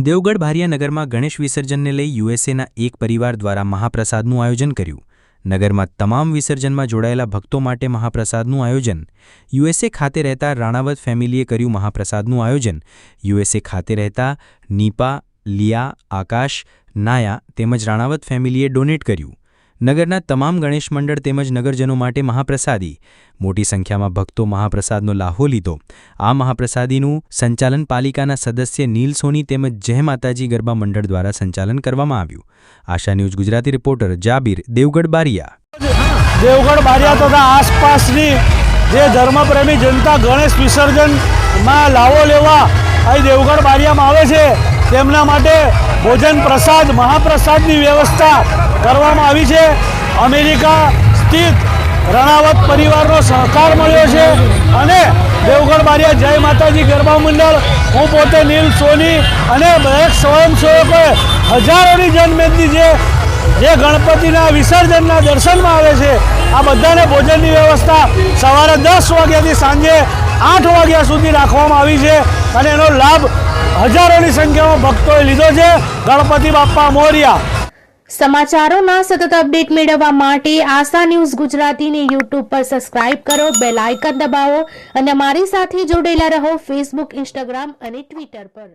દેવગઢ ભારિયાનગરમાં ગણેશ વિસર્જનને લઈ યુએસએના એક પરિવાર દ્વારા મહાપ્રસાદનું આયોજન કર્યું. નગરમાં તમામ વિસર્જનમાં જોડાયેલા ભક્તો માટે મહાપ્રસાદનું આયોજન. યુએસએ ખાતે રહેતા રાણાવત ફેમિલીએ કર્યું મહાપ્રસાદનું આયોજન. યુએસએ ખાતે રહેતા નીપા, લિયા, આકાશ, નાયા તેમજ રાણાવત ફેમિલીએ ડોનેટ કર્યું. નગરના તમામ ગણેશ મંડળ તેમજ નગરજનો માટે મહાપ્રસાદી. મોટી સંખ્યામાં ભક્તો મહાપ્રસાદનો લાહો લીધો. આ મહાપ્રસાદીનું સંચાલન પાલિકાના સદસ્ય નીલ સોની તેમજ જય માતાજી ગરબા મંડળ દ્વારા સંચાલન કરવામાં આવ્યું. Asha news Gujarati reporter Jabir, Devgadh Baria. Devgadh Baria તથા આસપાસની જે ધર્મપ્રેમી જનતા ગણેશ વિસર્જનમાં લાવો લેવા અહીં દેવગઢ બારિયામાં આવે છે. તેમના માટે ભોજન પ્રસાદ, મહાપ્રસાદની વ્યવસ્થા કરવામાં આવી છે. અમેરિકા સ્થિત રણાવત પરિવારનો સહકાર મળ્યો છે અને દેવગઢ બારિયા જય માતાજી ગરબા મંડળ, હું પોતે નીલ સોની અને દરેક સ્વયંસેવકોએ હજારોની જનમેદની જે જે ગણપતિના વિસર્જનના દર્શનમાં આવે છે, આ બધાને ભોજનની વ્યવસ્થા સવારે દસ વાગ્યાથી સાંજે આઠ વાગ્યા સુધી રાખવામાં આવી છે અને એનો લાભ હજારોની સંખ્યામાં ભક્તોએ લીધો છે. ગણપતિ બાપ્પા મોરિયા. સમાચારોના સતત અપડેટ મેળવવા માટે આશા ન્યૂઝ ગુજરાતીને યુટ્યુબ પર સબસ્ક્રાઇબ કરો, બેલ આઇકન દબાવો અને મારી સાથે જોડેલા રહો ફેસબુક, ઇન્સ્ટાગ્રામ અને ટ્વિટર પર.